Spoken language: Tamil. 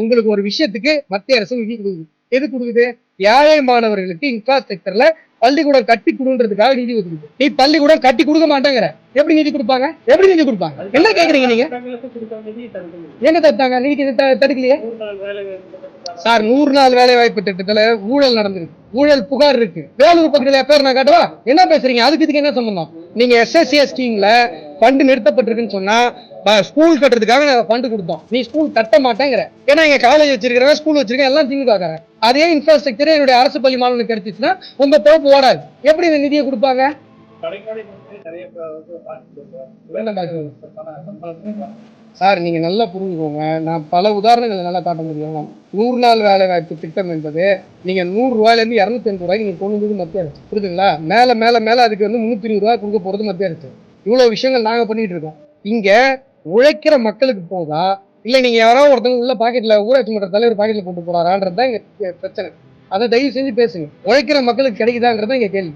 உங்களுக்கு ஒரு விஷயத்துக்கு மத்திய அரசு நிதி கொடுக்குது எது கொடுக்குது? ஏழை மாணவர்களுக்கு இன்ஃப்ராஸ்ட்ரக்சர்ல பள்ளிக்கூடம் கட்டி கொடுன்றதுக்காக நிதி ஒதுக்குது. நீ பள்ளிக்கூடம் கட்டி கொடுக்க மாட்டேங்கிற. எப்படி நிதி கொடுப்பாங்க? எப்படி நிதி கொடுப்பாங்க? என்ன கேக்குறீங்க நீங்க? எங்க தடுத்தாங்க நீங்க தடுக்கலையே? சார் நூறு நாள் வேலை வாய்ப்பு திட்டத்துல ஊழல் நடந்திருக்கு. ஊழல் புகார் இருக்கு. வேலூர் பக்கத்துல பேர் நான் காட்டுவா? என்ன பேசுறீங்க? அதுக்கு இதுக்கு என்ன சம்பந்தம்? நீங்க எஸ்எஸ்சி ஸ்கீம்ல ஃபண்டு நிறுத்தப்பட்டிருக்குன்னு சொன்னா ஸ்கூல் கட்டுறதுக்காக நாங்கள் ஃபண்டு கொடுத்தோம். நீ ஸ்கூல் கட்ட மாட்டேங்கிற. ஏன்னா எங்க காலேஜ் வச்சிருக்கிறவன் ஸ்கூல் வச்சிருக்கேன் எல்லாம் திங்கு பார்க்குறேன் அதே இன்ஃப்ராஸ்ட்ரக்சர் என்னுடைய அரசு பள்ளி மாணவனுக்கு கிடைச்சிச்சுன்னா உங்க பொறுப்பு ஓடாது. எப்படி இந்த நிதியை கொடுப்பாங்க? சார் நீங்க நல்லா புரிஞ்சுக்கோங்க. நான் பல உதாரணங்களை நல்லா காட்ட முடியும். நூறு நாள் வேலை வாய்ப்பு திட்டம் என்பது நீங்க நூறு ரூபாயிலேருந்து இரநூத்தி எண்பது ரூபாய்க்கு நீங்க கொண்டு வந்து மத்திய அரசு. புரியுதுங்களா? மேல மேல மேல அதுக்கு வந்து முன்னூத்தி இருபது ரூபாய் கொடுக்க போறது மத்திய அரசு. இவ்வளவு விஷயங்கள் நாங்க பண்ணிட்டு இருக்கோம். இங்க உழைக்கிற மக்களுக்கு போதா? இல்ல நீங்க யாராவது ஒருத்தங்க உள்ள பாக்கெட்ல ஊராட்சி மன்ற தலைவர் பாக்கெட்ல போட்டு போகிறாரான்றது தான் இங்க பிரச்சனை. அதை தயவு செஞ்சு பேசுங்க. உழைக்கிற மக்களுக்கு கிடைக்குதாங்கிறது தான் இங்க கேள்வி.